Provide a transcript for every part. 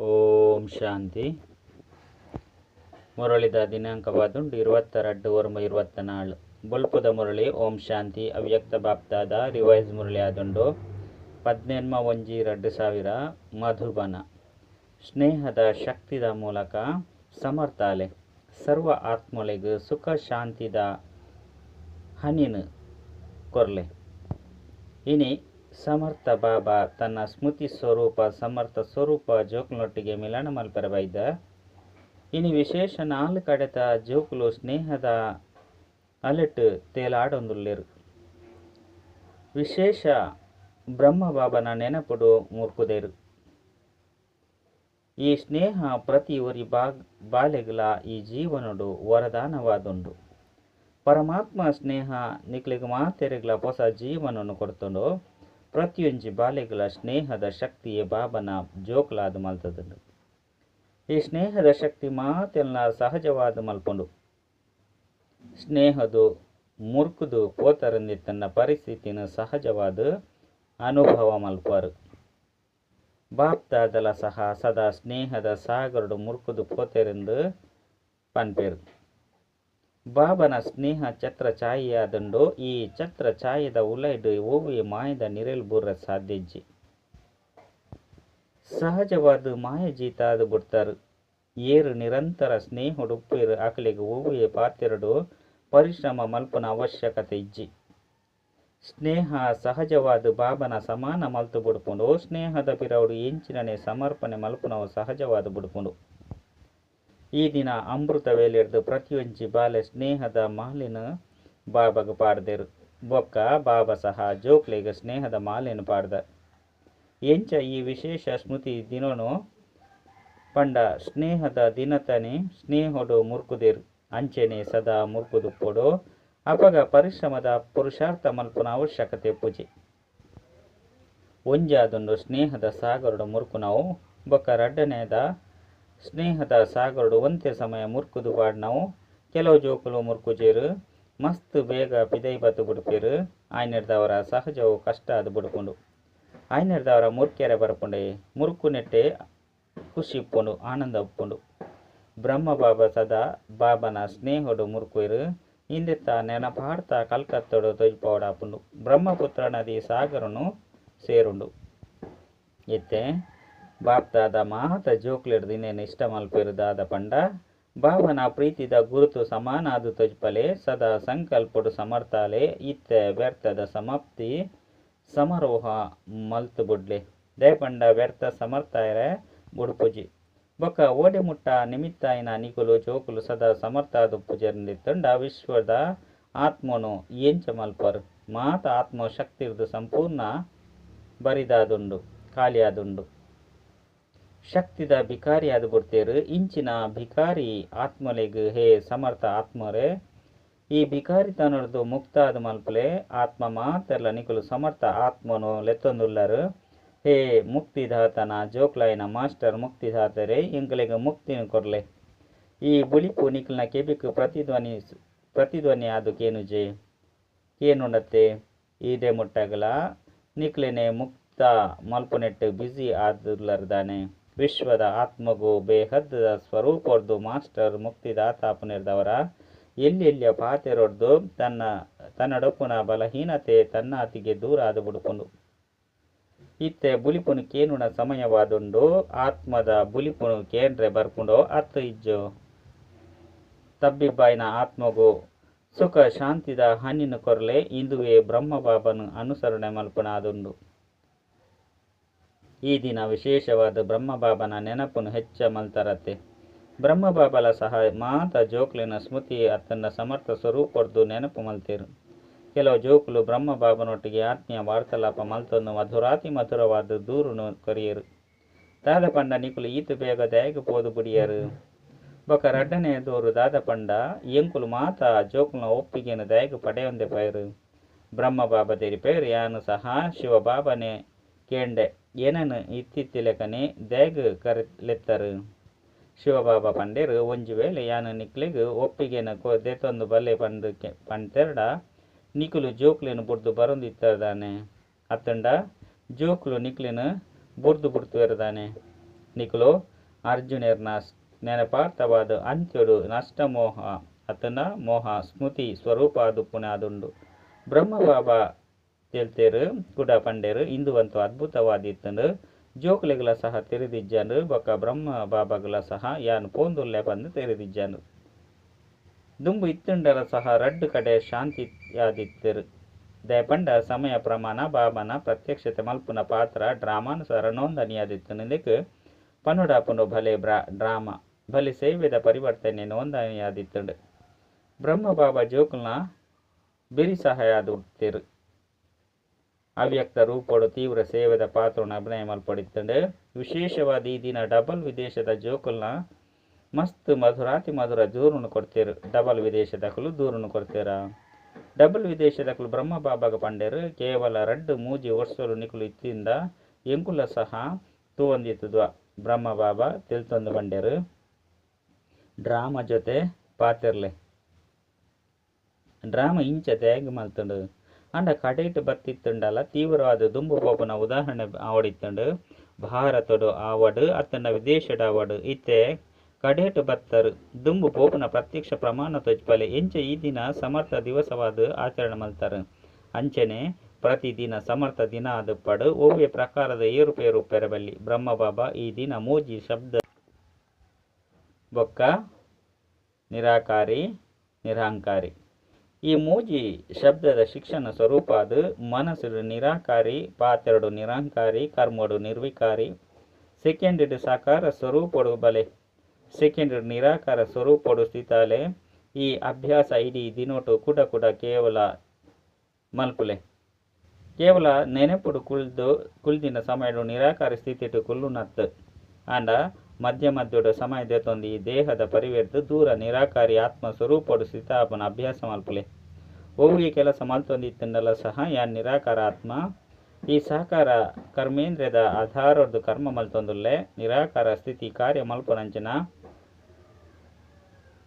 ಓಂ ಶಾಂತಿ. ಮುರಳಿದ ದಿನಾಂಕವಾದುಂಡು ಇರುವತ್ತೆರಡು ಒರ್ಮ ಇರುವತ್ತ ನಾಳು ಬುಲ್ಪುದ ಮುರಳಿ, ಓಂ ಶಾಂತಿ, ಅವ್ಯಕ್ತ ಬಾಪ್ತಾದ, ರಿವೈಸ್ ಮುರಳಿ ಆದುಂಡು ಪದ್ನೆನ್ಮ ಒಂಜಿ ರಡ್ಡು ಸಾವಿರ, ಮಧುಬನ. ಸ್ನೇಹದ ಶಕ್ತಿದ ಮೂಲಕ ಸಮರ್ಥಾಲೆ. ಸರ್ವ ಆತ್ಮೊಳೆಗ್ ಸುಖ ಶಾಂತಿದ ಹನಿನ ಕೊರ್ಲೆ. ಇನಿ ಸಮರ್ಥ ಬಾಬಾ ತನ್ನ ಸ್ಮೃತಿ ಸ್ವರೂಪ, ಸಮರ್ಥ ಸ್ವರೂಪ ಜೋಕ್ಲೊಟ್ಟಿಗೆ ಮಿಲನ ಮಲ್ಪರ ಬೈದ ಇನಿ ವಿಶೇಷ ನಾಲ್ಕು ಕಡೆತ ಜೋಕುಲು ಸ್ನೇಹದ ಅಲೆಟ್ ತೇಲಾಡೊಂದುಲ್ಲೆರು. ವಿಶೇಷ ಬ್ರಹ್ಮ ಬಾಬನ ನೆನಪುಡು ಮುರ್ಕುದೇರು. ಈ ಸ್ನೇಹ ಪ್ರತಿ ಒರಿ ಬಾಗ್, ಬಾಲೆಗ್ಲ ಈ ಜೀವನಡು ವರದಾನವಾದುಂಡು. ಪರಮಾತ್ಮ ಸ್ನೇಹ ನಿಕ್ಲಿಗೆ ಮಾತೆರೆಗ್ಲ ಹೊಸ ಜೀವನವನ್ನು ಕೊಡ್ತುಂಡು. ಪ್ರತಿಯೊಂಜಿ ಬಾಲೆಗಳ ಸ್ನೇಹದ ಶಕ್ತಿಯ ಬಾಬನ ಜೋಕ್ಲಾದ ಮಲ್ತದುಂಡು ಈ ಸ್ನೇಹದ ಶಕ್ತಿ ಮಾತೆಲ್ಲ ಸಹಜವಾದ ಮಲ್ಪುಂಡು. ಸ್ನೇಹದು ಮುರ್ಕುದು ಕೋತರಂದಿ ತನ್ನ ಪರಿಸ್ಥಿತಿನ ಸಹಜವಾದ ಅನುಭವ ಮಲ್ಪರು ಬಾಪ್ತಾದಲ ಸಹ ಸದಾ ಸ್ನೇಹದ ಸಾಗರಡು ಮುರ್ಕುದು ಕೋತೆರೆಂದು ಪನ್ಪೇರು. ಬಾಬನ ಸ್ನೇಹ ಛತ್ರ ಛಾಯೆಯಾದಂಡೋ, ಈ ಛತ್ರ ಛಾಯೆದ ಉಲೈಡ್ ಓವಿಯ ಮಾಯದ ನಿರಲ್ ಬುರ್ರ ಸಾಧ್ಯಜ್ಜಿ. ಸಹಜವಾದ ಮಾಯ ಜೀತಾದ ಬುಡ್ತರ್. ಏರು ನಿರಂತರ ಸ್ನೇಹ ಉಪ್ಪೇರು ಆಕಲಿಗೆ ಓವಿಯ ಪಾತ್ರೆರಡು ಪರಿಶ್ರಮ ಮಲ್ಪನ ಅವಶ್ಯಕತೆ ಇಜ್ಜಿ. ಸ್ನೇಹ ಸಹಜವಾದ ಬಾಬನ ಸಮಾನ ಮಲ್ತು ಬಿಡ್ಕೊಂಡು ಸ್ನೇಹದ ಪಿರವಡು ಎಂಚಿನನೆ ಸಮರ್ಪಣೆ ಮಲ್ಪನವು ಸಹಜವಾದ ಬಿಡ್ಕೊಂಡು ಈ ದಿನ ಅಮೃತ ವೇಲೆರ್ದು ಪ್ರತಿಯೊಂಜಿ ಬಾಲೆ ಸ್ನೇಹದ ಮಾಲಿನ ಬಾಬಗ ಪಾಡ್ದೆರು. ಬೊಕ್ಕ ಬಾಬಾ ಸಹ ಜೋಕ್ಲೆಗ ಸ್ನೇಹದ ಮಾಲೆನು ಪಾಡ್ದ. ಎಂಚ ಈ ವಿಶೇಷ ಸ್ಮೃತಿ ದಿನನು ಪಂಡ ಸ್ನೇಹದ ದಿನತನೆ ಸ್ನೇಹಡು ಮುರ್ಕುದೇರು. ಅಂಚೆನೆ ಸದಾ ಮುರ್ಕುದುಪ್ಪೊಡು ಅಪಗ ಪರಿಶ್ರಮದ ಪುರುಷಾರ್ಥ ಮಲ್ಪನ ಅವಶ್ಯಕತೆ ಪೂಜೆ. ಒಂಜಾದೊಂದು ಸ್ನೇಹದ ಸಾಗರಡು ಮುರ್ಕು ನಾವು ಬೊಕ್ಕ ರಡ್ಡನೇದ ಸ್ನೇಹದ ಸಾಗರಡು ಒಂತೆ ಸಮಯ ಮುರ್ಕುದು ಬಾಡ್ ನಾವು. ಕೆಲವು ಜೋಕುಲು ಮುರ್ಕುಜೇರು ಮಸ್ತ್ ಬೇಗ ಪಿದೈ ಬತ್ತು ಬಿಡ್ಪೇರು. ಆಯ್ನೆಡ್ದವರ ಸಹಜವು ಕಷ್ಟ ಅದು ಬಿಡ್ಕೊಂಡು ಆಯ್ನೆಡ್ದವರ ಮುರ್ಕೆರೆ ಬರ್ಪುಂಡೆ. ಮುರುಕು ನೆಟ್ಟೆ ಖುಷಿ ಇಪ್ಪುಂಡು, ಆನಂದ ಉಪ್ಪುಂಡು ಬ್ರಹ್ಮ ಬಾಬಾ ಸದಾ ಬಾಬನ ಸ್ನೇಹಡು ಮುರ್ಕುಯರು ಇಂದಿತ್ತ ನೆನಪಾಡ್ತಾ ಕಲ್ಕತ್ತಡು ತೊಜ್ಪಾಡಾಪುಂಡು ಬ್ರಹ್ಮಪುತ್ರ ನದಿ ಸಾಗರನು ಸೇರುಂಡು. ಎತ್ತೆ ಜೋಕ್ಲೆಡ್ ದಿನೇನು ಇಷ್ಟ ಮಲ್ಪೇರು ದಾದ ಪಂಡ. ಭಾವನ ಪ್ರೀತಿದ ಗುರುತು ಸಮಾನಾದು ತೊಜ್ಪಲೆ. ಸದಾ ಸಂಕಲ್ಪಡು ಸಮರ್ಥಾಲೆ. ಇತ್ತೆ ವ್ಯರ್ಥದ ಸಮಾಪ್ತಿ. ಸಮಾರೋಹ ಮಲ್ತು ಬುಡ್ಲೆ. ದೇ ಪಂಡ ವ್ಯರ್ಥ ಸಮರ್ಥಾಯರೆ ಬುಡ್ಪುಜಿ. ಬೊಕ್ಕ ಓಡೆ ಮುಟ್ಟ ನಿಮಿತ್ತಾಯಿನ ನಿಗುಲು ಜೋಕುಲು ಸದಾ ಸಮರ್ಥಾದ ತಂಡ ವಿಶ್ವದ ಆತ್ಮನು ಎಂಚ ಮಲ್ಪರ್. ಮಾತ ಆತ್ಮ ಶಕ್ತಿರ್ದು ಸಂಪೂರ್ಣ ಬರಿದಾದುಂಡು, ಖಾಲಿಯಾದುಂಡು. ಶಕ್ತಿದ ಭಿಕಾರಿ ಆದ ಬಿಡ್ತೇರು ಇಂಚಿನ ಭಿಕಾರಿ ಆತ್ಮಲೆಗ್, ಹೇ ಸಮರ್ಥ ಆತ್ಮರೇ, ಈ ಭಿಕಾರಿತನದ್ದು ಮುಕ್ತ ಆದ ಮಲ್ಪಲೆ, ಆತ್ಮ ಮಾತೆಲ್ಲ ನಿಕುಲು ಸಮರ್ಥ ಆತ್ಮನು ಲೆತ್ತೊಂದುಲ್ಲರು. ಹೇ ಮುಕ್ತಿದಾತನ ಜೋಕ್ಲಾಯಿನ ಮಾಸ್ಟರ್ ಮುಕ್ತಿದಾತರೆ ಇಂಕಲೆಗ್ ಮುಕ್ತಿನ ಕೊರ್ಲೆ. ಈ ಬುಳಿಪು ನಿಖಲ್ನ ಕೆಬಿಕ್ ಪ್ರತಿಧ್ವನಿ ಪ್ರತಿಧ್ವನಿ ಆದು ಕೇನುಜೆ ಕೇನುಂಡತ್ತೆ? ಈಡೆ ಮುಟ್ಟಗಲ? ನಿಕ್ಲೆನೆ ಮುಕ್ತ ಮಲ್ಪುನೆಟ್ಟು ಬ್ಯುಸಿ ಆದುಲ್ಲರ್ದಾನೆ ವಿಶ್ವದ ಆತ್ಮಗೂ ಬೇಹದ್ದ ಸ್ವರೂಪರ್ದು ಮಾಸ್ಟರ್ ಮುಕ್ತಿದಾತಾಪನಿರ್ದವರ ಎಲ್ಲೆಲ್ಲಿಯ ಪಾತೆರೊಡ್ದು ತನ್ನ ತನ್ನಡಪುನ ಬಲಹೀನತೆ ತನ್ನಾತಿಗೆ ದೂರ ಆದ ಬಿಡ್ಕೊಂಡು ಇತ್ತೆ ಬುಲಿಪುನು ಕೇನುಣ ಸಮಯವಾದುಂಡು, ಆತ್ಮದ ಬುಲಿಪುನು ಕೇಂದ್ರೆ ಬರ್ಕೊಂಡು ಅತ್ತ ಇಜ್ಜು. ತಬ್ಬಿಬ್ಬಾಯಿನ ಆತ್ಮಗೂ ಸುಖ ಶಾಂತಿದ ಹಣ್ಣಿನ ಕೊರಲೆ, ಇಂದುವೆ ಬ್ರಹ್ಮ ಬಾಬನು ಅನುಸರಣೆ ಮಲ್ಪನಾದುಂಡು. ಈ ದಿನ ವಿಶೇಷವಾದ ಬ್ರಹ್ಮ ಬಾಬನ ನೆನಪನ್ನು ಹೆಚ್ಚ ಮಲ್ತರತ್ತೆ. ಬ್ರಹ್ಮ ಬಾಬಲ ಸಹ ಮಾತ ಜೋಕ್ಲಿನ ಸ್ಮೃತಿ ಅತ್ತನ್ನ ಸಮರ್ಥ ಸ್ವರೂಪರ್ದು ನೆನಪು ಮಲ್ತೇರು. ಕೆಲವು ಜೋಕುಲು ಬ್ರಹ್ಮ ಬಾಬನೊಟ್ಟಿಗೆ ಆತ್ಮೀಯ ವಾರ್ತಾಲಾಪ ಮಲ್ತನ್ನು ಮಧುರಾತಿ ಮಧುರವಾದ ದೂರುನು ಕರೆಯರು. ದಾದ ಪಂಡ ನಿಕುಲು ಈತು ಬೇಗ ದಯಗ ಪೋದು ಬುಡಿಯರು. ಬೊಕ ರಡ್ಡನೆಯ ದೂರು ದಾದ ಪಂಡ ಎಂಕುಲು ಮಾತ ಜೋಕುಲ್ನ ಒಪ್ಪಿಗೆಯನ್ನು ದಯಗ ಪಡೆಯೊಂದೆ ಪೈರು. ಬ್ರಹ್ಮಬಾಬ ದೇರಿ ಪೇರು ಯಾನು ಸಹ ಶಿವಬಾಬನೆ ಕೇಂಡೆ. ಏನನು ಇತ್ತಿತ್ತಿಲೆಕನೆ ದಯಗ ಕರೆಲೆತ್ತರು. ಶಿವಬಾಬಾ ಪಂಡೇರು, ಒಂಜಿ ವೇಳೆ ಯಾನು ನಿಕ್ಲೆಗ್ ಒಪ್ಪಿಗೆನ ಕೋ, ದೇತೊಂದು ಬಲ್ಲೆ ಪಂಡು ಪಂತೆರಡ? ನಿಕುಲು ಜೋಕ್ಲೆನು ಬುಡ್ದು ಬರೊಂದಿತ್ತದಾನೆ ಅತ್ತಂಡ? ಜೋಕ್ಲು ನಿಕ್ಲೆನು ಬುಡ್ದು ಬುಡ್ತು ಎರದಾನೆ ನಿಕುಲು, ಅರ್ಜುನರ್ನ ನೆನಪಾರ್ಥವಾದ ಅಂತ್ಯಡು ನಷ್ಟಮೋಹ ಅತನ ಮೋಹ, ಸ್ಮೃತಿ, ಸ್ವರೂಪ ಅದು ಪುನಾದುಂಡು ಗುಡಾ ಪಂಡೆರ್ ಪಂಡೇರು ಇಂದುವಂತು ಅದ್ಭುತವಾದಿತ್ತಂಡು ಜೋಕ್ಲೆಗಳ ಸಹ ತೆರೆದಿಜ್ಜಾನು ಬೊಕ್ಕ ಬ್ರಹ್ಮ ಬಾಬಾಗಳ ಸಹ ಯಾನ್ ಪೋಂದುಲ್ಲೆ ಬಂದು ತೆರೆದಿಜ್ಜಾನು ದುಂಬು ಇತ್ತುಂಡರ ಸಹ ರಡ್ಡು ಕಡೆ ಶಾಂತಿ ಯಾದಿತ್ತರು ದಯಪಂಡ ಸಮಯ ಪ್ರಮಾಣ, ಬಾಬನ ಪ್ರತ್ಯಕ್ಷತೆ ಮಲ್ಪುನ ಪಾತ್ರ, ಡ್ರಾಮಾನುಸಾರ ನೋಂದಣಿಯಾದಿತ್ತು ಪನುಡಾಪುನು ಭಲೆ ಬ್ರಾ, ಡ್ರಾಮಾ, ಭಲೆ ಸೇವೆದ ಪರಿವರ್ತನೆ ನೋಂದಣಿಯಾದಿತ್ತುಂಡು ಬ್ರಹ್ಮ ಬಾಬಾ ಜೋಕುಲ್ನ ಬೆರಿ ಸಹಾಯದುತ್ತೇರು ಅವ್ಯಕ್ತ ರೂಪಗಳು ತೀವ್ರ ಸೇವೆದ ಪಾತ್ರವನ್ನು ಅಭಿನಯ ಮಲ್ಪಡಿತ್ತಂಡು ವಿಶೇಷವಾದ ಈ ದಿನ ಡಬಲ್ ವಿದೇಶದ ಜೋಕುಲ್ನ ಮಸ್ತ್ ಮಧುರಾತಿ ಮಧುರ ದೂರನ್ನು ಕೊಡ್ತೀರು. ಡಬಲ್ ವಿದೇಶದಕಲು ದೂರನ್ನು ಕೊಡ್ತೀರ? ಡಬಲ್ ವಿದೇಶದಕಲು ಬ್ರಹ್ಮ ಬಾಬಾಗ ಪಂಡೇರು ಕೇವಲ ರಡ್ಡು ಮೂಜಿ ವರ್ಷಲು ನಿಕುಲು ಇತ್ತಿಂದ ಎಂಕುಲ ಸಹ ತೂವೊಂದಿತ್ತುದು ಬ್ರಹ್ಮ ಬಾಬಾ, ತಿಳ್ತೊಂದು ಬಂಡೇರು ಡ್ರಾಮಾ ಜೊತೆ ಪಾತಿರ್ಲೆ. ಡ್ರಾಮಾ ಇಂಚ ತ್ಯಾಗ ಮಲ್ತುಂಡು. ಅಂಡ ಕಡೇಟ್ ಬತ್ತಿತ್ತುಂಡಲ ತೀವ್ರವಾದ ದುಂಬು ಪೋಪುನ ಉದಾಹರಣೆ ಆವಡಿತ್ತುಂಡು. ಭಾರತಡು ಆವಡು ಅತ್ತನ ವಿದೇಶದ ಆವಡು, ಇತ್ತೆ ಕಡೇಟ್ ಬತ್ತರು. ದುಂಬು ಪೋಪುನ ಪ್ರತ್ಯಕ್ಷ ಪ್ರಮಾಣ ತೊಜ್ಪಲೆ ಎಂಚ ಈ ದಿನ ಸಮರ್ಥ ದಿವಸವಾದ ಆಚರಣೆ ಮಲ್ತಾರೆ. ಅಂಚನೆ ಪ್ರತಿದಿನ ಸಮರ್ಥ ದಿನ ಅದು ಪಡು ಓವ್ಯ ಪ್ರಕಾರದ ಏರುಪೇರು ಪೆರಬಲ್ಲಿ. ಬ್ರಹ್ಮ ಬಾಬಾ ಈ ದಿನ ಮೋಜಿ ಶಬ್ದ ಬೊಕ್ಕ, ನಿರಾಕಾರಿ, ನಿರಹಂಕಾರಿ. ಈ ಮೂಜಿ ಶಬ್ದದ ಶಿಕ್ಷಣ ಸ್ವರೂಪ ಅದು. ಮನಸ್ಸು ನಿರಾಕಾರಿ, ಪಾತೆರಡು ನಿರಾಂಕಾರಿ, ಕರ್ಮಡು ನಿರ್ವಿಕಾರಿ. ಸೆಕೆಂಡ್ ಸಾಕಾರ ಸ್ವರೂಪಡು ಬಲೆ. ಸೆಕೆಂಡ್ ನಿರಾಕಾರ ಸ್ವರೂಪಡು ಸ್ಥಿತಾಲೆ. ಈ ಅಭ್ಯಾಸ ಇಡೀ ದಿನೋಟು ಕೂಡ ಕೂಡ ಕೇವಲ ಮಲ್ಪುಲೆ. ಕೇವಲ ನೆನಪುಡು ಕುಳ್ದು ಕುಲ್ದಿನ ಸಮಯಡು ನಿರಾಕಾರ ಸ್ಥಿತಿಟು ಕುಲ್ಲುನತ್ತು ಆಂಡ ಮಧ್ಯ ಮಧ್ಯಡು ಸಮಯದೊಂದು ಈ ದೇಹದ ಪರಿವರ್ತ ದೂರ ನಿರಾಕಾರಿ ಆತ್ಮ ಸ್ವರೂಪಡು ಸ್ಥಿತಾಪನ ಅಭ್ಯಾಸ ಮಲ್ಪುಲೆ ಹೋಗಿ ಕೆಲಸ ಮಲ್ತೊಂದಿತ್ತಂಡಲ ಸಹ ಯಾನ್ ನಿರಾಕಾರ ಆತ್ಮ? ಈ ಸಹಕಾರ ಕರ್ಮೇಂದ್ರದ ಆಧಾರದ ಕರ್ಮ ಮಲ್ತೊಂದುಲ್ಲೆ ನಿರಾಕಾರ ಸ್ಥಿತಿ ಕಾರ್ಯ ಮಲ್ಪನಂಚನ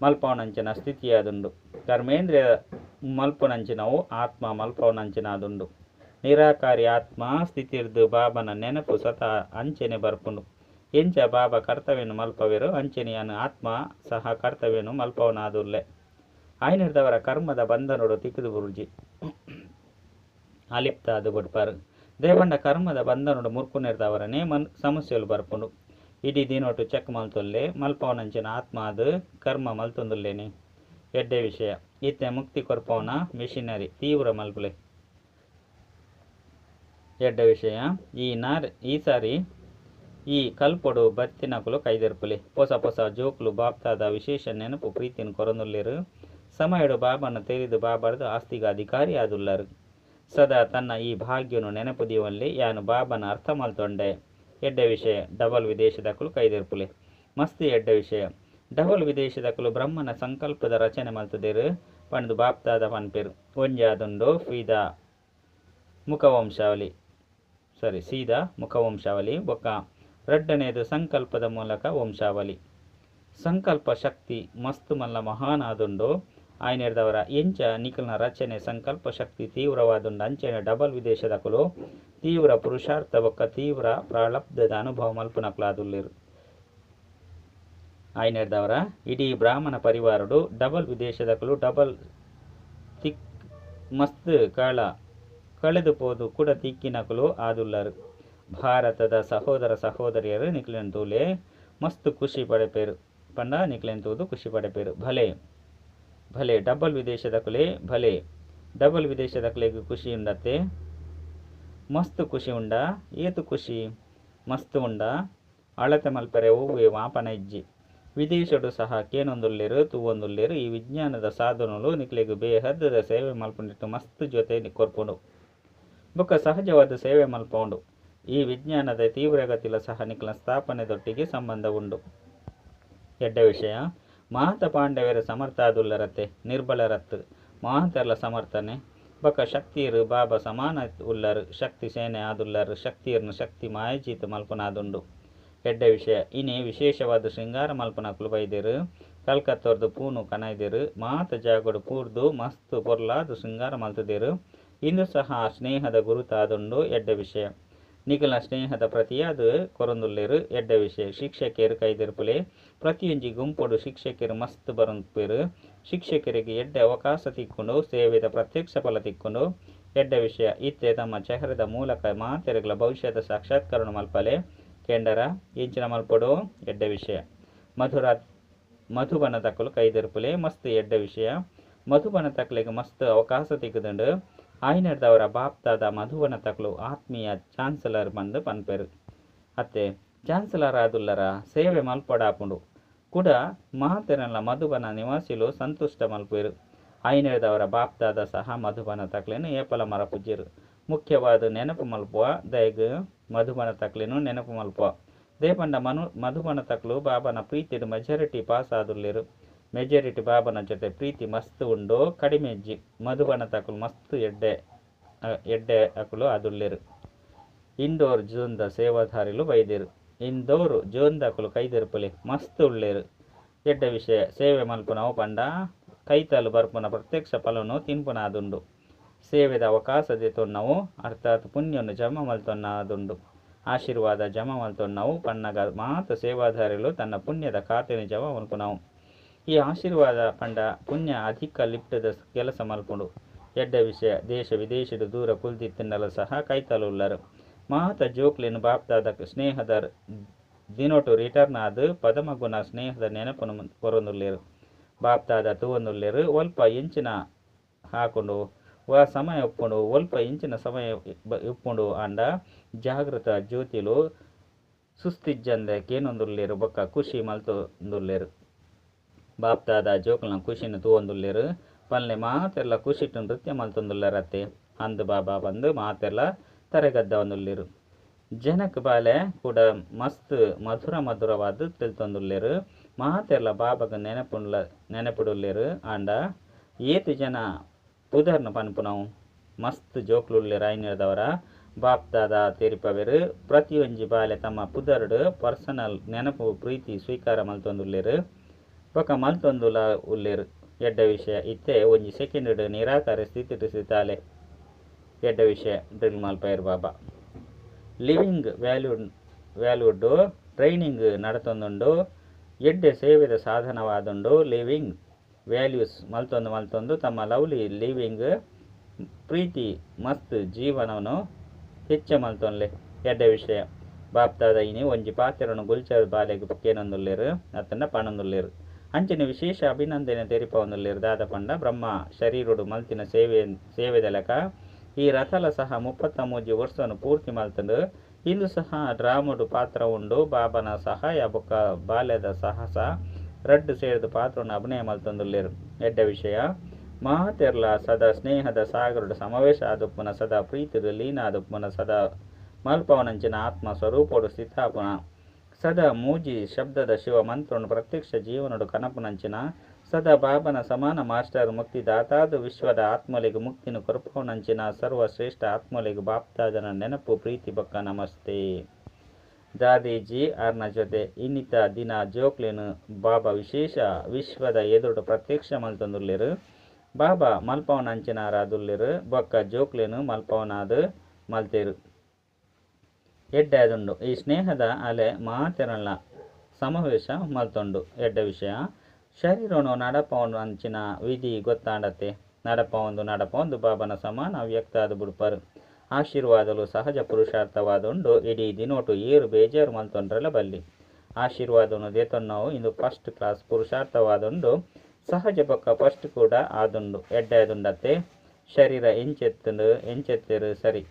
ಮಲ್ಪವನಂಚನ ಸ್ಥಿತಿಯಾದುಂಡು. ಕರ್ಮೇಂದ್ರ ಮಲ್ಪುನಂಚಿನವು ಆತ್ಮ ಮಲ್ಪವನಂಚಿನಾದುಂಡು ನಿರಾಕಾರಿ ಆತ್ಮ ಸ್ಥಿತಿರ್ದು ಬಾಬನ ನೆನಪು ಸತ ಅಂಚನೆ ಬರ್ಪುಂಡು. ಎಂಚ ಬಾಬ ಕರ್ತವ್ಯನು ಮಲ್ಪವೆರು ಅಂಚನೆಯನು ಆತ್ಮ ಸಹ ಕರ್ತವ್ಯನು ಮಲ್ಪವನಾದುಲ್ಲೆ. ಆಯ್ನಿರ್ದವರ ಕರ್ಮದ ಬಂಧನೋಡು ತಿಕ್ಕದು ಗುರುಜಿ. ಅಲಿಪ್ತ ಅದು ಬಿಡ್ಪಾರು ದೇವಂಡ ಕರ್ಮದ ಬಂಧನೋಡು ಮುರ್ಕುನಿರ್ದವರನೇ ಮನ್ ಸಮಸ್ಯೆಲು ಬರ್ಪುಂಡು. ಇಡೀ ದಿನೊಟ್ಟು ಚೆಕ್ ಮಲ್ತೊಲ್ಲೆ, ಮಲ್ಪವನಂಚಿನ ಆತ್ಮ ಅದು ಕರ್ಮ ಮಲ್ತೊಂದುಲ್ಲೇನೆ. ಎಡ್ಡೆ ವಿಷಯ. ಇತ್ತೆ ಮುಕ್ತಿ ಕೊರ್ಪವನ ಮಿಷಿನರಿ, ತೀವ್ರ ಮಲ್ಪುಲೆ. ಎಡ್ಡ ವಿಷಯ. ಈ ನಾರ್, ಈ ಸಾರಿ ಈ ಕಲ್ಪೊಡು ಬತ್ತಿನಕುಲು ಕೈದೆರ್ಪುಲೆ ಹೊಸ ಹೊಸ ಜೋಕುಲು ಬಾಪ್ತಾದ ವಿಶೇಷ ನೆನಪು ಪ್ರೀತಿನ ಕೊರನುಲ್ಲಿರು. ಸಮಯಡು ಬಾಬನ ತೆರೆದು ಬಾಬಾರ್ದು ಆಸ್ತಿಗ ಅಧಿಕಾರಿ ಆದುಲ್ಲರು. ಸದಾ ತನ್ನ ಈ ಭಾಗ್ಯನು ನೆನಪು ದೀವಲ್ಲಿ ಯಾನು ಬಾಬನ ಅರ್ಥ ಮಲ್ತೊಂಡೆ ಎಡ್ಡ ವಿಷಯ, ಡಬಲ್ ವಿದೇಶದಕುಲು ಕೈದೆರ್ಪುಲೆ ಮಸ್ತಿ ಎಡ್ಡ ವಿಷಯ, ಡಬಲ್ ವಿದೇಶದಕುಲು ಬ್ರಹ್ಮನ ಸಂಕಲ್ಪದ ರಚನೆ ಮಲ್ತದಿರು. ಪಂಡು ಬಾಪ್ತಾದ ಪನ್ಪೆರು. ಒಂಜಾದುಂಡು ಫೀದ ಮುಖವಂಶಾವಳಿ. ಸಾರಿ, ಸೀದಾ ಮುಖವಂಶಾವಳಿ, ಬೊಕ್ಕ. ರಡ್ಡನೇದು ಸಂಕಲ್ಪದ ಮೂಲಕ ವಂಶಾವಳಿ. ಸಂಕಲ್ಪ ಶಕ್ತಿ ಮಸ್ತ್ ಮಲ್ಲ ಮಹಾನ್ ಆದುಂಡು ಆಯ್ನೆರ್ದವರ ಎಂಚ ನಿಖಲ್ನ ರಚನೆ ಸಂಕಲ್ಪ ಶಕ್ತಿ ತೀವ್ರವಾದುಂಡು. ಅಂಚೆನ ಡಬಲ್ ವಿದೇಶದಕುಲು ತೀವ್ರ ಪುರುಷಾರ್ಥ ಬೊಕ್ಕ ತೀವ್ರ ಪ್ರಾಳಬ್ಧದ ಅನುಭವ ಮಲ್ಪುನಕ್ಲಾದುಲ್ಲೇರು ಆಯ್ನೆರ್ದವರ ಇಡೀ ಬ್ರಾಹ್ಮಣ ಪರಿವಾರಡು ಡಬಲ್ ವಿದೇಶದಕುಲು ಡಬಲ್ ತಿಕ್ ಮಸ್ತ್ ಕಾಳ ಕಳೆದು ಪೋದು ಕೂಡ ತಿಕ್ಕಿನಕುಲು ಆದುಲ್ಲರು. ಭಾರತದ ಸಹೋದರ ಸಹೋದರಿಯರು ನಿಕ್ಲೆನ್ ತೂಲೆ ಮಸ್ತ್ ಖುಷಿ ಪಡೆಪೇರು. ಪಂಡ ನಿಕ್ಲೆನ್ ತೂದು ಖುಷಿ ಪಡೆಪೇರು. ಭಲೆ ಭಲೆ, ಡಬಲ್ ವಿದೇಶದಕುಲೆ ಭಲೆ. ಡಬಲ್ ವಿದೇಶದಕುಲೆಗ್ ಖುಷಿ ಉಂಡತ್ತೆ. ಮಸ್ತ್ ಖುಷಿ ಉಂಡ? ಏತು ಖುಷಿ? ಮಸ್ತ್ ಉಂಡ? ಅಳತೆ ಮಲ್ಪರೆ ಹೂವೇ ವಾಪನ ಇಜ್ಜಿ. ವಿದೇಶಡು ಸಹ ಕೇನೊಂದುಲ್ಲೇರು, ತೂವೊಂದುಲ್ಲೇರು ಈ ವಿಜ್ಞಾನದ ಸಾಧನಗಳು ನಿಕ್ಲೆಗ್ ಬೇಹದ್ದದ ಸೇವೆ ಮಲ್ಪುಂಡಿಟ್ಟು ಮಸ್ತ್ ಜೊತೆ ಕೊರ್ಪುಂಡು. ಬೊಕ್ಕ ಸಹಜವಾದ ಸೇವೆ ಮಲ್ಪುಂಡು. ಈ ವಿಜ್ಞಾನದ ತೀವ್ರಗತಿಲ ಸಹ ನಿಕ್ಲ ಸ್ಥಾಪನೆದೊಟ್ಟಿಗೆ ಸಂಬಂಧ ಉಂಡು ಎಡ್ಡ ವಿಷಯ, ಮಹತ ಪಾಂಡವರ ಸಮರ್ಥಾದುಲ್ಲರತೆ ನಿರ್ಬಲರತ್ತು ಮಹಂತರ್ಲ ಸಮರ್ಥನೆ, ಬಕ ಶಕ್ತಿಯರು ಬಾಬಾ ಸಮಾನ ಉಲ್ಲರು, ಶಕ್ತಿ ಸೇನೆ ಆದುಲ್ಲರು ಶಕ್ತಿಯರ್ನು ಶಕ್ತಿ ಮಾಯಜೀತ ಮಲ್ಪನಾದುಂಡು. ಎಡ್ಡ ವಿಷಯ, ಇನಿ ವಿಶೇಷವಾದ ಶೃಂಗಾರ ಮಲ್ಪನಕುಲು ಕುಲಬೈದಿರು, ಕಲ್ಕತ್ತೋರ್ದು ಪೂನು ಕನೈದಿರು ಮಾತ ಜಾಗಡು ಪೂರ್ದು ಮಸ್ತು ಪೊರ್ಲಾದು ಶೃಂಗಾರ ಮಲ್ತದಿರು, ಇಂದು ಸಹ ಸ್ನೇಹದ ಗುರುತಾದುಂಡು ಎಡ್ಡ ವಿಷಯ. ನಿಖಲ ಸ್ನೇಹದ ಪ್ರತಿಯಾದ ಕೊರಂದುಲ್ಲೇರು, ಎಡ್ಡ ವಿಷಯ. ಶಿಕ್ಷಕಿಯರು ಕೈದಿರ್ಪುಲೆ, ಪ್ರತಿಯೊಂಜಿ ಗುಂಪೊಡು ಶಿಕ್ಷಕಿಯರು ಮಸ್ತ್ ಬರಂಪೇರು ಶಿಕ್ಷಕರಿಗೆ ಎಡ್ಡೆ ಅವಕಾಶ ತಿಕ್ಕೊಂಡು, ಸೇವೆದ ಪ್ರತ್ಯಕ್ಷ ಫಲ ತಿಕ್ಕೊಂಡು. ಎಡ್ಡ ವಿಷಯ, ಇತ್ತೆ ತಮ್ಮ ಚೆಹರದ ಮೂಲಕ ಮಾತೆರೆಗಳ ಭವಿಷ್ಯದ ಸಾಕ್ಷಾತ್ಕರಣ ಮಲ್ಪಲೆ. ಕೆಂಡರ, ಇಂಚಿನ ಮಲ್ಪಡು, ಎಡ್ಡ ವಿಷಯ. ಮಧುರ, ಮಧುಬನ ತಕ್ಕಲು ಕೈದಿರ್ಪುಲೆ, ಮಸ್ತ್ ಎಡ್ಡ ವಿಷಯ. ಮಧುಬನ ತಕ್ಕಲಿಗೆ ಮಸ್ತ್ ಅವಕಾಶ ತಿಕ್ಕದುಂಡು. ಆಯ್ನಡ್ದವರ ಬಾಪ್ತಾದ ಮಧುವನ ತಕಲು ಆತ್ಮೀಯ ಚಾನ್ಸಲರ್ ಬಂದು ಪನ್ಪೆರು. ಅತ್ತೆ, ಚಾನ್ಸಲರ್ ಆದುಲ್ಲರ ಸೇವೆ ಮಲ್ಪಡಾಪುಂಡು. ಕೂಡ ಮಹಾತೆರನ್ಲ ಮಧುಬನ ನಿವಾಸಿಲು ಸಂತುಷ್ಟ ಮಲ್ಪೇರು ಆಯ್ನಡ್ದವರ ಬಾಪ್ತಾದ ಸಹ ಮಧುಬನ ತಕಲಿನ ಏಪಲ ಮರ ಪುಜ್ಜಿರು ಮುಖ್ಯವಾದ ನೆನಪು ಮಲ್ಪುವ, ದೈಗ ಮಧುಬನ ತಕ್ಲೆನು ನೆನಪು ಮಲ್ಪುವ. ದೇಪಂಡ ಮನು ಮಧುಬನ ತಕ್ಲು ಬಾಬನ ಪ್ರೀತಿಡು ಮೆಜಾರಿಟಿ ಪಾಸ್ ಆದುಲ್ಲೇರು ಮೆಜಾರಿಟಿ ಬಾಬನ ಜೊತೆ ಪ್ರೀತಿ ಮಸ್ತ್ ಉಂಡು, ಕಡಿಮೆ ಜಿ, ಮಧುಬನ ತಕುಲು ಮಸ್ತ್ ಎಡ್ಡೆ ಎಡ್ಡೆ ಅಕುಲು ಆದುಲ್ಲೇರು ಇಂದೋರ್ ಜೋಂದ ಸೇವಾಧಾರಿಲು ಬೈದೇರು. ಇಂದೋರು ಜೋಂದ ಅಕುಲು ಕೈದಿರುಪುಲೆ ಮಸ್ತ್ ಉಳ್ಳೇರು ಎಡ್ಡೆ ವಿಷಯ, ಸೇವೆ ಮಲ್ಪುನವು ಪಂಡ ಕೈತಲು ಬರ್ಪುನ ಪ್ರತ್ಯಕ್ಷ ಫಲನು ತಿನ್ಪುನಾದುಂಡು ಸೇವೆದ ಅವಕಾಶ ದೆತೊನ್ನವು ಅರ್ಥಾತ್ ಪುಣ್ಯವನ್ನು ಜಮ ಮಲ್ತೊನ್ನಾದುಂಡು ಆಶೀರ್ವಾದ ಜಮ ಮಲ್ತೊನ್ನವು ಪಣ್ಣಗ ಮಾತ್ರ ಸೇವಾಧಾರಿಲು ತನ್ನ ಪುಣ್ಯದ ಖಾತೆಯನ್ನು ಜಮ ಮಲ್ಪುನವು. ಈ ಆಶೀರ್ವಾದ ಪಂಡ ಪುಣ್ಯ ಅಧಿಕ ಲಿಪ್ತದ ಕೆಲಸ ಮಲ್ಪುಂಡು ಎಡ್ಡ ವಿಷಯ ದೇಶ ವಿದೇಶದ ದೂರ ಕುಲ್ದಿತ್ತಿನಲ್ಲ ಸಹ ಕೈತಲುಲ್ಲರು. ಮಾತ ಜೋಕ್ಲಿನ ಬಾಪ್ತಾದ ಸ್ನೇಹದ ದಿನೊಟು ರಿಟರ್ನ್ ಆದ ಪದಮಗುನ ಸ್ನೇಹದ ನೆನಪನ್ನು ಕೊರೊಂದುಲ್ಲೇರು ಬಾಪ್ತಾದ ತೂವೊಂದುಲ್ಲೇರು ಒಲ್ಪ ಇಂಚಿನ ಹಾಕೊಂಡು ವ ಸಮಯ ಉಪ್ಪುಂಡು ಒಲ್ಪ ಇಂಚಿನ ಸಮಯ ಇಪ್ಪುಂಡು ಅಂಡ ಜಾಗೃತ ಜ್ಯೋತಿಲು ಸುಸ್ತಿಜ್ಜಂದ ಕೇನೊಂದುಲ್ಲೇರು ಬೊಕ್ಕ ಖುಷಿ ಮಲ್ತೊಂದುಲ್ಲೇರು. ಬಾಪ್ತಾದ ಜೋಕುಲ್ನ ಖುಷಿನ ತೂವೊಂದುಲ್ಲೇರು. ಪಲ್ಲೆ ಮಾತೆಲ್ಲ ಖುಷಿಟ್ಟು ನೃತ್ಯ ಮಲ್ತೊಂದುಲ್ಲರತ್ತೆ ಅಂದು ಬಾಬಾ ಬಂದು ಮಾತೆಲ್ಲ ತರೆಗದ್ದ ಜನಕ್ ಬಾಲೆ ಕೂಡ ಮಸ್ತ್ ಮಧುರ ಮಧುರವಾದ ತಿಳ್ತೊಂದುಲ್ಲೇರು. ಮಾತೆಲ್ಲ ಬಾಬಾಗ ನೆನಪುಲ್ಲ ನೆನಪಿಡುಲ್ಲೇರು. ಆಂಡ ಏತು ಜನ ಪುದರ್ನ ಪನ್ಪುನವು ಮಸ್ತ್ ಜೋಕ್ಲುಲ್ಲೇರು ಬಾಪ್ ದಾದ ತೆರಿಪವೆರು. ಪ್ರತಿಯೊಂಜಿ ಬಾಲೆ ತಮ್ಮ ಪುದರ್ಡು ಪರ್ಸನಲ್ ನೆನಪು, ಪ್ರೀತಿ, ಸ್ವೀಕಾರ ಮಲ್ತೊಂದುಲ್ಲೇರು. ಬೊಕ ಮಲ್ತೊಂದುಲ ಉಲ್ಲೆರ್ ಎಡ್ಡೆ ವಿಷಯ. ಇತ್ತೆ ಒಂಜಿ ಸೆಕೆಂಡ್ ನಿರಾಕಾರ ಸ್ಥಿತಿ ಸಿತಾಲೆ ಎಡ್ಡೆ ವಿಷಯ, ಡ್ರಿಲ್ ಮಲ್ಪೈರ್ ಬಾಬಾ. ಲಿವಿಂಗ್ ವ್ಯಾಲ್ಯೂ, ವ್ಯಾಲ್ಯೂಡ್ ಟ್ರೈನಿಂಗ್ ನಡತೊಂದುಂಡು, ಎಡ್ಡೆ ಸೇವೆದ ಸಾಧನವಾದುಂಡು ಲಿವಿಂಗ್ ವ್ಯಾಲ್ಯೂಸ್ ಮಲ್ತೊಂದು ಮಲ್ತೊಂದು ತಮ್ಮ ಲವ್ಲಿ ಲಿವಿಂಗ್ ಪ್ರೀತಿ ಮಸ್ತ್ ಜೀವನವನ್ನು ಹೆಚ್ಚ ಮಲ್ತೊಂದ್ಲೆ ಎಡ್ಡೆ ವಿಷಯ ಬಾಪ್ತಾದ ಇನಿ ಒಂಜಿ ಪಾತ್ರನು ಗುಲ್ಚರ್ ಬಾಲೆಗೆ ಕೇನೊಂದುಲ್ಲೇರು, ಅತ್ತನ್ನ ಪಣೊಂದುಲ್ಲೇರು. ಅಂಚಿನ ವಿಶೇಷ ಅಭಿನಂದನೆ ತೆರಿಪವನ್ನು ದಾದ ಪಂಡ ಬ್ರಹ್ಮ ಶರೀರುಡು ಮಲ್ತಿನ ಸೇವೆ ಸೇವೆದ ಲೆಕ್ಕ ಈ ರಥಲ ಸಹ ಮುಪ್ಪತ್ತ ಮೂಜಿ ವರ್ಷವನ್ನು ಪೂರ್ತಿ ಮಲ್ತಂಡು ಇಂದು ಸಹ ಡ್ರಾಮುಡು ಪಾತ್ರ ಉಂಡು. ಬಾಬನ ಸಹಾಯ, ಬೊಕ್ಕ ಬಾಲ್ಯದ ಸಾಹಸ, ರಡ್ಡ್ ಸೇರಿದ ಪಾತ್ರವನ್ನು ಅಭಿನಯ ಮಲ್ತಂದುಲ್ಲಿರು ಎಡ್ಡ ವಿಷಯ. ಮಹಾತೆರ್ಲ ಸದಾ ಸ್ನೇಹದ ಸಾಗರುಡು ಸಮಾವೇಶ ಆದುಪ್ಪುನ ಸದಾ ಪ್ರೀತಿದು ಲೀನ ಆದುಪ್ಪುನ ಸದಾ ಮಲ್ಪವನಂಚಿನ ಆತ್ಮ ಸ್ವರೂಪಡು ಸ್ಥಿತಾಪುನ. ಸದಾ ಮೂಜಿ ಶಬ್ದದ ಶಿವ ಮಂತ್ರನು ಪ್ರತ್ಯಕ್ಷ ಜೀವನಡು ಕನಪುನಂಚಿನ ಸದಾ ಬಾಬನ ಸಮಾನ ಮಾಸ್ಟರ್ ಮುಕ್ತಿ ದಾತಾದು ವಿಶ್ವದ ಆತ್ಮಲಿಗೆ ಮುಕ್ತಿನು ಕೊರಪವನಂಚಿನ ಸರ್ವಶ್ರೇಷ್ಠ ಆತ್ಮಲಿಗೆ ಬಾಪ್ತಾದನ ನೆನಪು ಪ್ರೀತಿ ಬಕ್ಕ ನಮಸ್ತೆ. ದಾದೀಜಿ ಅರ್ನ ಜೊತೆ ಇನ್ನಿತ ದಿನ ಜೋಕ್ಲೇನು, ಬಾಬಾ ವಿಶೇಷ ವಿಶ್ವದ ಎದುರು ಪ್ರತ್ಯಕ್ಷ ಮಲ್ತೊಂದುಲ್ಲೇರು ಬಾಬಾ ಮಲ್ಪವನ ಅಂಚಿನಾರಾದುಲ್ಲೇರು ಬೊಕ್ಕ ಜೋಕ್ಲೇನು ಮಲ್ಪವನಾದ ಮಲ್ತೇರು. ಎಡ್ಡಾದುಂಡು. ಈ ಸ್ನೇಹದ ಅಲೆ ಮಾತೆರಲ್ಲ, ಸಮಾವೇಶ ಮಲ್ತೊಂಡು. ಎಡ್ಡ ವಿಷಯ ಶರೀರನು ನಡಪವನು ಅಂಚಿನ ವಿಧಿ ಗೊತ್ತಾಂಡತೆ. ನಡಪವೊಂದು ನಡಪವೊಂದು ಬಾಬನ ಸಮಾನ ವ್ಯಕ್ತ ಆದು ಬಿಡ್ಪರು. ಆಶೀರ್ವಾದಲು ಸಹಜ ಪುರುಷಾರ್ಥವಾದುಂಡು, ಇಡೀ ದಿನೋಟು ಏರು ಬೇಜಾರು ಮಲ್ತೊಂಡ್ರಲ್ಲ ಬಲ್ಲಿ. ಆಶೀರ್ವಾದನು ದೇತೊನ್ನವು, ಇಂದು ಫಸ್ಟ್ ಕ್ಲಾಸ್ ಪುರುಷಾರ್ಥವಾದುಂಡು, ಸಹಜ ಪಕ್ಕ ಫಸ್ಟ್ ಕೂಡ ಆದುಂಡು. ಎಡ್ಡೆದುಂಡತ್ತೆ ಶರೀರ ಎಂಚೆತ್ತುಂಡು, ಎಂಚೆತ್ತಿರು ಸರಿ.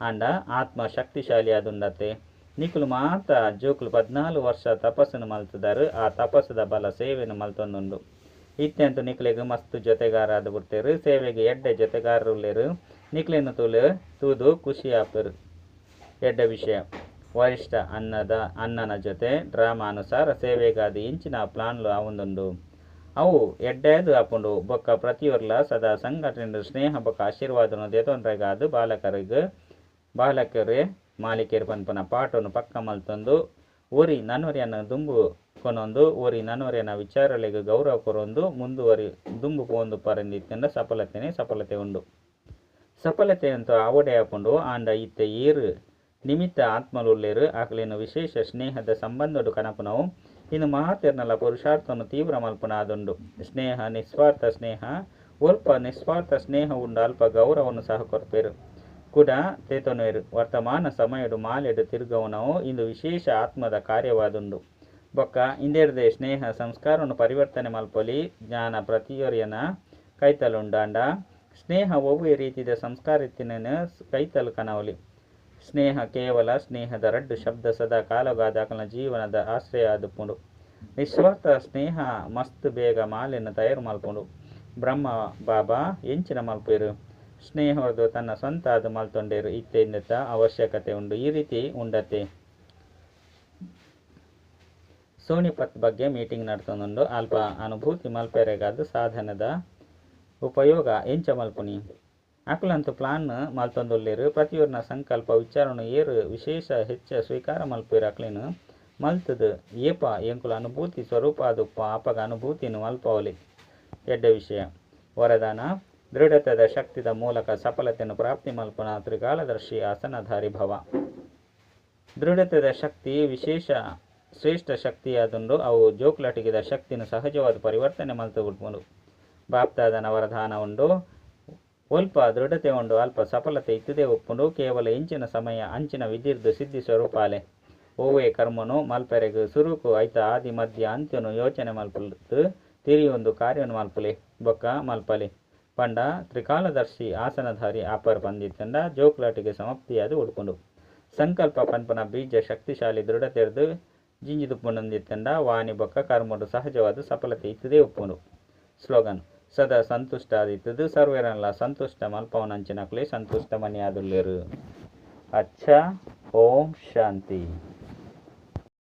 ಅಂಡ ಆತ್ಮ ಶಕ್ತಿಶಾಲಿ ಆದುಂಡತೆ ನಿಕುಲು ಮಾತ ಜೋಕುಲು ಪದ್ನಾಲ್ಕು ವರ್ಷ ತಪಸ್ಸನ್ನು ಮಲ್ತದಾರು ಆ ತಪಸ್ಸದ ಬಲ ಸೇವೆಯನ್ನು ಮಲ್ತೊಂದುಂಡು. ಇತ್ತೆಂತು ನಿಕ್ಲೆಗ್ ಮಸ್ತ್ ಜೊತೆಗಾರ ಆದ ಬಿಡ್ತೇರು. ಸೇವೆಗೆ ಎಡ್ಡೆ ಜೊತೆಗಾರರುಲ್ಲೇರು ನಿಕ್ಲೆನ್ನು ತೂಲು ತೂದು ಖುಷಿ ಆಪರು ಎಡ್ಡೆ ವಿಷಯ. ವರಿಷ್ಠ ಅನ್ನದ, ಅನ್ನನ ಜೊತೆ ಡ್ರಾಮಾ ಅನುಸಾರ ಸೇವೆಗಾದ ಇಂಚಿನ ಪ್ಲಾನ್ಲು ಅವೊಂದುಂಡು. ಅವು ಎಡ್ಡೆದು ಆಪುಂಡು ಬೊಕ್ಕ ಪ್ರತಿಯೊರ್ಲ ಸದಾ ಸಂಘಟನೆ ಸ್ನೇಹ, ಬೊಕ್ಕ ಆಶೀರ್ವಾದನು ದೇತೊಂಡ್ರೆಗಾದು ಬಾಲಕರಿಗೆ ಬಾಲಕರೇ, ಮಾಲಿಕೇರ್ ಪನ್ಪನ ಪಾಠವನ್ನು ಪಕ್ಕ ಮಲ್ತೊಂದು ಒರಿ ನನ್ನೊರಿಯನ್ನ ದುಂಬು ಕೊನೊಂದು ಒರಿ ನನ್ನೊರಿಯನ ವಿಚಾರಲೆಗೆ ಗೌರವ ಕೊರೊಂದು, ಮುಂದುವರಿ ದುಂಬು ಪೋಂದು ಪರಂದಿತ್ತಿಂದ ಸಫಲತೆನೇ ಸಫಲತೆ ಉಂಡು. ಸಫಲತೆಯಂತೂ ಆವಡೆ ಹಾಕೊಂಡು, ಆಂಡ ಇತ್ತೆ ಏರು, ನಿಮಿತ್ತ ಆತ್ಮಲುಲ್ಲೇರು ಆಕಲಿನ ವಿಶೇಷ ಸ್ನೇಹದ ಸಂಬಂಧಡು ಕನಪುನವು, ಇನ್ನು ಮಹಾತಿರ್ನಲ ಪುರುಷಾರ್ಥವನ್ನು ತೀವ್ರ ಮಲ್ಪನ ಆದುಂಡು ಸ್ನೇಹ ನಿಸ್ವಾರ್ಥ ಸ್ನೇಹ, ಒಲ್ಪ ನಿಸ್ವಾರ್ಥ ಸ್ನೇಹ ಉಂಡು, ಅಲ್ಪ ಗೌರವವನ್ನು ಸಹ ಕೊರ್ಪೇರು ಕೂಡ ತೇತೊನೇರು ವರ್ತಮಾನ ಸಮಯಡು ಮಾಲೆಡು ತಿರುಗವನವು, ಇಂದು ವಿಶೇಷ ಆತ್ಮದ ಕಾರ್ಯವಾದುಂಡು. ಬೊಕ್ಕ, ಇಂದೆರ್ದೆ ಸ್ನೇಹ ಸಂಸ್ಕಾರವನ್ನು ಪರಿವರ್ತನೆ ಮಲ್ಪೊಲಿ, ಜ್ಞಾನ ಪ್ರತಿಯೊರಿಯನ ಕೈತಲುಂಡಾಂಡ. ಸ್ನೇಹ ಒವ್ವೆ ರೀತಿಯ ಸಂಸ್ಕಾರಿತ್ತಿನ ಕೈತಲು ಕನವಲಿ. ಸ್ನೇಹ ಕೇವಲ ಸ್ನೇಹದ ರಡ್ಡು ಶಬ್ದ ಸದಾ ಕಾಲಗಾದ ಜೀವನದ ಆಶ್ರಯ ಆದುಪುಂಡು ನಿಸ್ವಾರ್ಥ ಸ್ನೇಹ ಮಸ್ತ್ ಬೇಗ ಮಾಲೆಯನ್ನು ತಯಾರು ಮಲ್ಪುಂಡು. ಬ್ರಹ್ಮ, ಬಾಬಾ, ಎಂಚಿನ ಮಲ್ಪೇರು ಸ್ನೇಹವರ್ದು ತನ್ನ ಸ್ವಂತ ಅದು ಮಲ್ತೊಂಡೇರು ಅವಶ್ಯಕತೆ ಉಂಡು. ಈ ರೀತಿ ಉಂಡತೆ. ಸೋನಿಪತ್ ಬಗ್ಗೆ ಮೀಟಿಂಗ್ ನಡ್ತೊಂದುಂಡು ಅಲ್ಪ ಅನುಭೂತಿ ಮಲ್ಪೆರೆಗಾದ ಸಾಧನದ ಉಪಯೋಗ. ಎಂಚ ಮಲ್ಪುನಿ ಅಕ್ಲಂತು ಪ್ಲಾನ್ ಮಲ್ತೊಂದುಲ್ಲೇರು. ಪ್ರತಿಯೊರ್ನ ಸಂಕಲ್ಪ, ವಿಚಾರಣೆ ಏರು. ವಿಶೇಷ ಹೆಚ್ಚ ಸ್ವೀಕಾರ ಮಲ್ಪೇರು ಅಕ್ಲಿನ ಮಲ್ತದು. ಏಪ, ಎಂಕುಲ ಅನುಭೂತಿ ಸ್ವರೂಪ ಅದುಪ್ಪ ಅಪಗ ಅನುಭೂತಿನ ಮಲ್ಪವಲಿ. ಎಡ್ಡ ವಿಷಯ. ವರದಾನ ದೃಢತದ ಶಕ್ತಿದ ಮೂಲಕ ಸಫಲತೆಯನ್ನು ಪ್ರಾಪ್ತಿ ಮಲ್ಪನ ತ್ರಿಕಾಲದರ್ಶಿ ಆಸನಧಾರಿ ಭವ. ದೃಢತದ ಶಕ್ತಿ ವಿಶೇಷ ಶ್ರೇಷ್ಠ ಶಕ್ತಿಯಾದುಂಡು ಅವು ಜೋಕ್ಲಟಿಗಿದ ಶಕ್ತಿಯನ್ನು ಸಹಜವಾದ ಪರಿವರ್ತನೆ ಮಲ್ತು ಬಾಪ್ತಾದ ವರದಾನ ಉಂಡು ಒಲ್ಪ ದೃಢತೆ ಉಂಡು, ಅಲ್ಪ ಸಫಲತೆ ಇತ್ತದೇ ಒಪ್ಪುಂಡು, ಕೇವಲ ಇಂಚಿನ ಸಮಯ, ಅಂಚಿನ ವಿಧಿರ್ದು ಸಿದ್ಧಿ ಸ್ವರೂಪಾಲೆ. ಓವೇ ಕರ್ಮನು ಮಲ್ಪೆರೆಗು ಸುರುಕು ಐತ ಆದಿ ಮಧ್ಯ ಅಂತ್ಯನು ಯೋಚನೆ ಮಲ್ಪಲ್ತು ತಿರಿಯೊಂದು ಕಾರ್ಯವನ್ನು ಮಲ್ಪಲೆ, ಬೊಕ್ಕ ಮಲ್ಪಲೆ. ಪಂಡ ತ್ರಿಕಾಲದರ್ಶಿ ಆಸನಧಾರಿ ಆಪರ್ ಬಂದಿತ್ತಂಡ ಜೋಕ್ಲಾಟಿಗೆ ಸಮಾಪ್ತಿಯಾದ ಉಡ್ಕೊಂಡು ಸಂಕಲ್ಪ ಪನ್ಪನ ಬೀಜ ಶಕ್ತಿಶಾಲಿ ದೃಢತೆರೆದು ಜಿಂಜಿದು ಪುನಂದಿತ್ತಂಡ ವಾಣಿ ಬೊಕ್ಕ ಕರ್ಮಡು ಸಹಜವಾದ ಸಫಲತೆ ಇತ್ತದೇ ಒಪ್ಪುಂಡು ಸ್ಲೋಗನ್, ಸದಾ ಸಂತುಷ್ಟ ಆದಿತ್ತದು ಸರ್ವೇರನ್ಲ ಸಂತುಷ್ಟ ಮಲ್ಪವನಂಚಿನಕ್ಲೆ ಸಂತುಷ್ಟ ಮನಿಯಾದುಲ್ಲೇರು. ಅಚ್ಚ, ಓಂ ಶಾಂತಿ.